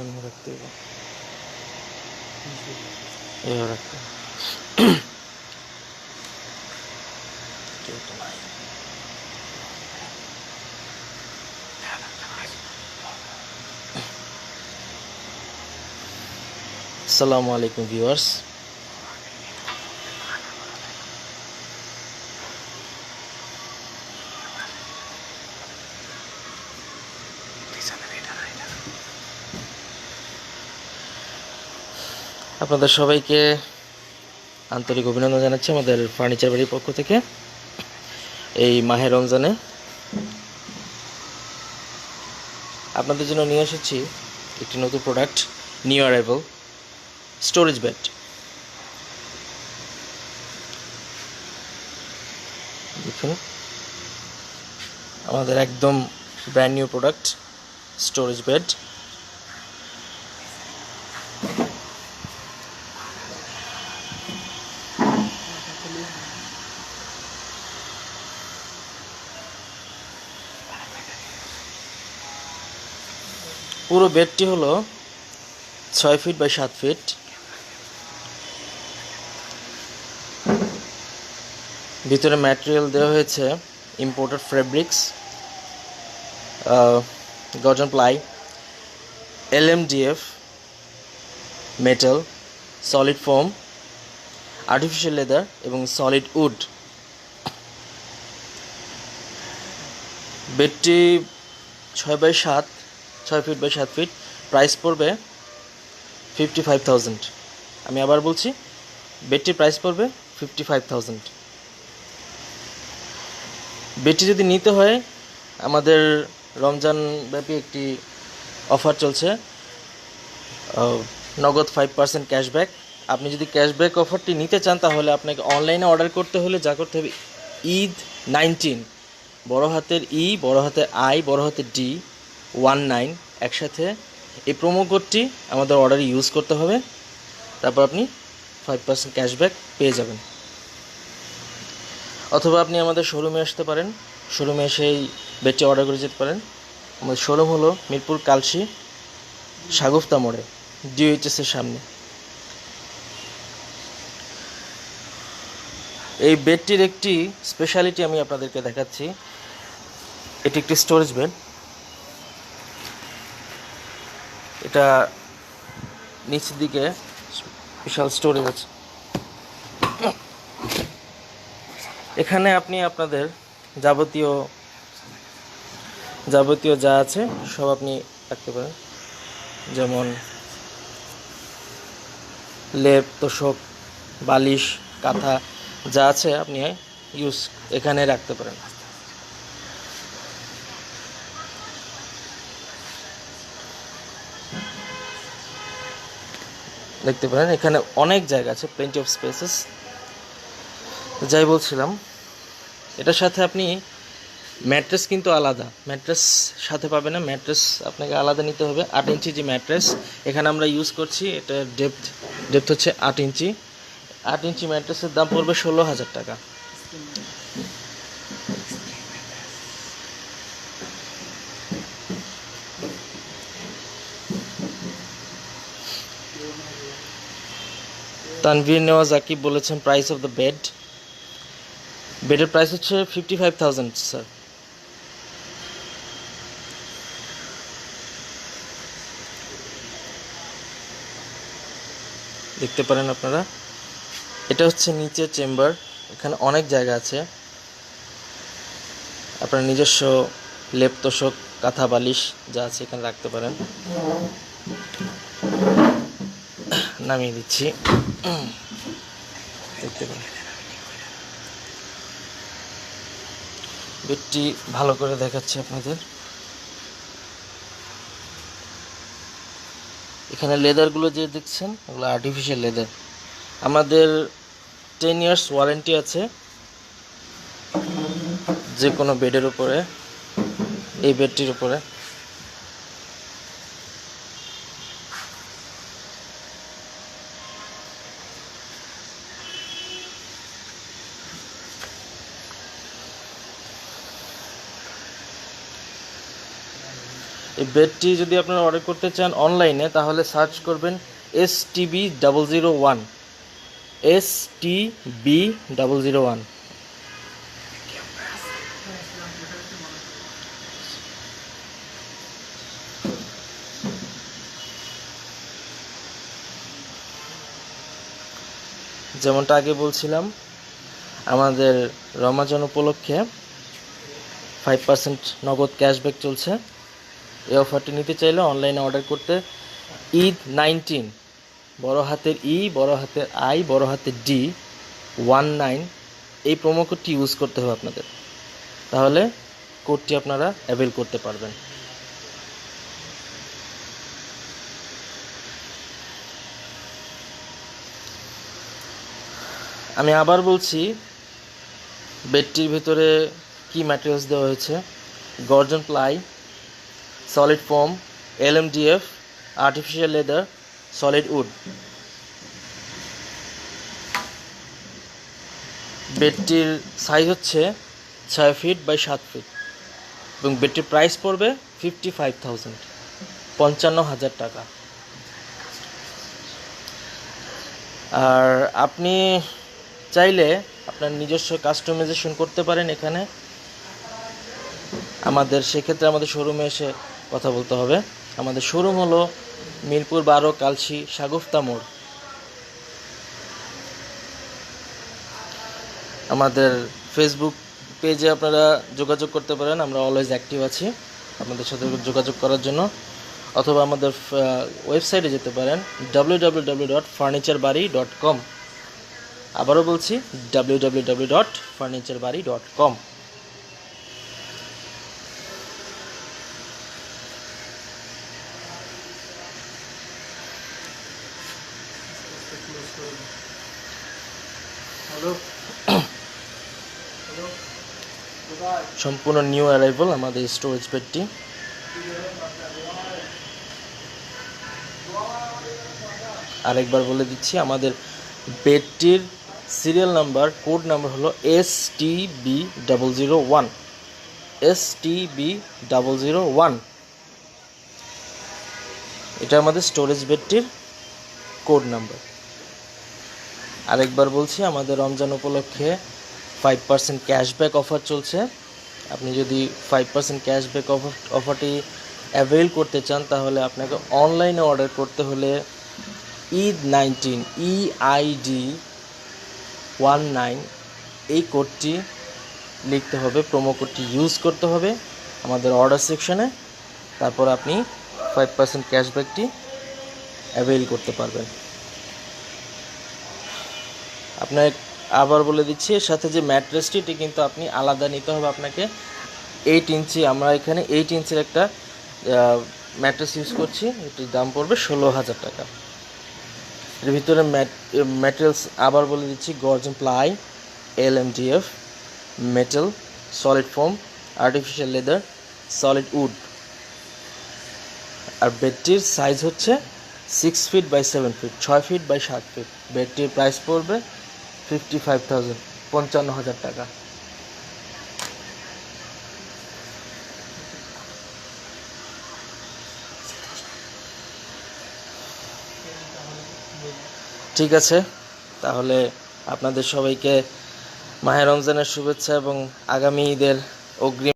এমনি রাখতে হবে এভাবে রাখতে হবে। কেউ তো নাই। আসসালামু আলাইকুম ভিউয়ার্স আপনাদের সবাইকে আন্তরিক অভিনন্দন জানাচ্ছি আমাদের ফার্নিচার বাড়ির পক্ষ থেকে এই মাহে রমজানে। আপনাদের জন্য নিয়ে এসেছি একটি নতুন product new arrival storage bed দেখুন, আমাদের একদম brand new product storage bed পুরো বেডটি হলো ছয় ফিট বাই সাত ফিট ভিতরে ম্যাটেরিয়াল দেওয়া হয়েছে ইম্পোর্টেড ফ্যাব্রিক্স গজন ply LMDF metal solid foam artificial leather এবং সলিড উড বেডটি ছয় বাই সাত ছয় ফিট বাই সাত ফিট প্রাইস পড়বে ফিফটি ফাইভ থাউজেন্ড আমি আবার বলছি বেডটির প্রাইস পড়বে ফিফটি ফাইভ থাউজেন্ড বেডটি যদি নিতে হয়, আমাদের রমজান ব্যাপী একটি অফার চলছে নগদ ফাইভ পার্সেন্ট ক্যাশব্যাক আপনি যদি ক্যাশব্যাক অফারটি নিতে চান, তাহলে আপনাকে অনলাইনে অর্ডার করতে হলে যা করতে হবে, ঈদ নাইনটিন বড় হাতের ই, বড় হাতের আই, বড় হাতের ডি। ওয়ান নাইন একসাথে এই প্রোমো কোডটি আমাদের অর্ডারে ইউজ করতে হবে। তারপর আপনি ফাইভ পার্সেন্ট ক্যাশব্যাক পেয়ে যাবেন। অথবা আপনি আমাদের শোরুমে আসতে পারেন। শোরুমে এসেই বেডটি অর্ডার করে যেতে পারেন। আমাদের শোরুম হলো মিরপুর কালশি, সাগুফতা মোড়ে ডিওএইচএস এর সামনে। এই বেডটির একটি স্পেশালিটি আমি আপনাদেরকে দেখাচ্ছি। এটি একটি স্টোরেজ বেড এটা নিচের দিকে বিশাল স্টোরেজ আছে। এখানে আপনি আপনাদের যাবতীয় যাবতীয় যা আছে সব আপনি রাখতে পারেন। যেমন লেপ, তোষক, বালিশ, কাঁথা, যা আছে আপনি ইউজ এখানে রাখতে পারেন। দেখতে পারেন, এখানে অনেক জায়গা আছে প্লেন্টি অফ স্পেসেস যাই বলছিলাম, এটার সাথে আপনি ম্যাট্রেস কিন্তু আলাদা, ম্যাট্রেস সাথে পাবে না, ম্যাট্রেস আপনাকে আলাদা নিতে হবে, আট ইঞ্চি যে ম্যাট্রেস, এখানে আমরা ইউজ করছি এটা ডেপথ ডেপথ হচ্ছে আট ইঞ্চি। আট ইঞ্চি ম্যাট্রেসের দাম পড়বে ষোলো হাজার টাকা। তানভীর নেওয়াজ আকিব বলেছেন প্রাইস অফ দ্য বেড বেডের প্রাইস হচ্ছে ফিফটি ফাইভ থাউজেন্ড স্যার দেখতে পারেন আপনারা। এটা হচ্ছে নিচে চেম্বার এখানে অনেক জায়গা আছে। আপনার নিজস্ব লেপ তোষক কাঁথা বালিশ যা আছে এখানে রাখতে পারেন। নামিয়ে দিচ্ছি। দেখতে বেডটি ভালো করে দেখাচ্ছি আপনাদের। এখানে লেদারগুলো যে দেখছেন, ওগুলো আর্টিফিশিয়াল লেদার আমাদের টেন ইয়ার্স ওয়ারেন্টি আছে যে কোনো বেডের উপরে, এই বেডটির উপরে। এই বেডটি যদি আপনারা অর্ডার করতে চান অনলাইনে তাহলে সার্চ করবেন S TB double zero one S T B double zero one যেমনটা আগে বলছিলাম, আমাদের রমাজান উপলক্ষে ফাইভ পার্সেন্ট নগদ ক্যাশব্যাক চলছে। এই অফারটি নিতে চাইলে অনলাইনে অর্ডার করতে ঈদ নাইনটিন, বড় হাতের ই, বড় হাতের আই, বড় হাতের ডি, ওয়ান নাইন, এই প্রোমো কোডটি ইউজ করতে হবে আপনাদের। তাহলে কোডটি আপনারা অ্যাভেল করতে পারবেন। আমি আবার বলছি, বেডটির ভিতরে কি ম্যাটেরিয়ালস দেওয়া হয়েছে? গর্জন ply solid foam LMDF artificial leather solid wood বেডটির সাইজ হচ্ছে ছয় ফিট বাই সাত ফিট এবং বেডটির প্রাইস পড়বে ফিফটি ফাইভ থাউজেন্ড পঞ্চান্ন হাজার টাকা। আর আপনি চাইলে আপনার নিজস্ব কাস্টমাইজেশন করতে পারেন এখানে। আমাদের সেক্ষেত্রে আমাদের শোরুমে এসে কথা বলতে হবে। আমাদের শোরুম হলো মিরপুর বারো কালশি সাগুফতা মোড়। আমাদের ফেসবুক পেজে আপনারা যোগাযোগ করতে পারেন, আমরা অলওয়েজ অ্যাক্টিভ আছি আপনাদের সাথে যোগাযোগ করার জন্য। অথবা আমাদের ওয়েবসাইটে যেতে পারেন W W W dot furniture Bari dot com আবারও বলছি W W W dot furniture Bari dot com সম্পূর্ণ নিউ অ্যারাইভাল আমাদের স্টোরেজ বেডটি আরেকবার বলে দিচ্ছি, আমাদের বেডটির সিরিয়াল নাম্বার কোড নাম্বার হলো S T B double zero one S T B double zero one এটা আমাদের স্টোরেজ বেডটির কোড নাম্বার আরেকবার বলছি, আমাদের রমজান উপলক্ষে ফাইভ পার্সেন্ট ক্যাশব্যাক অফার চলছে। আপনি যদি ফাইভ পার্সেন্ট ক্যাশব্যাক অফার অফারটি অ্যাভেল করতে চান, তাহলে আপনাকে অনলাইনে অর্ডার করতে হলে Eid nineteen EID one nine এই কোডটি লিখতে হবে প্রোমো কোডটি ইউজ করতে হবে আমাদের অর্ডার সেকশনে তারপর আপনি ফাইভ পার্সেন্ট ক্যাশব্যাকটি অ্যাভেল করতে পারবেন। আপনার আবার বলে দিচ্ছি, এর সাথে যে ম্যাট্রেসটি, এটি কিন্তু আপনি আলাদা নিতে হবে আপনাকে। এইট ইঞ্চি, আমরা এখানে এইট ইঞ্চির একটা ম্যাট্রেস ইউজ করছি। এটির দাম পড়বে ষোলো হাজার টাকা। এর ভিতরে ম্যাটেরিয়ালস আবার বলে দিচ্ছি, গর্জন ply, L M DF metal solid foam artificial leather solid wood আর বেডটির সাইজ হচ্ছে six feet by seven feet ছয় ফিট বাই সাত ফিট বেডটির প্রাইস পড়বে ফিফটি ফাইভ থাউজেন্ড পঞ্চান্ন হাজার টাকা। ঠিক আছে, তাহলে আপনাদের সবাইকে মাহের রমজানের শুভেচ্ছা এবং আগামী ঈদের অগ্রিম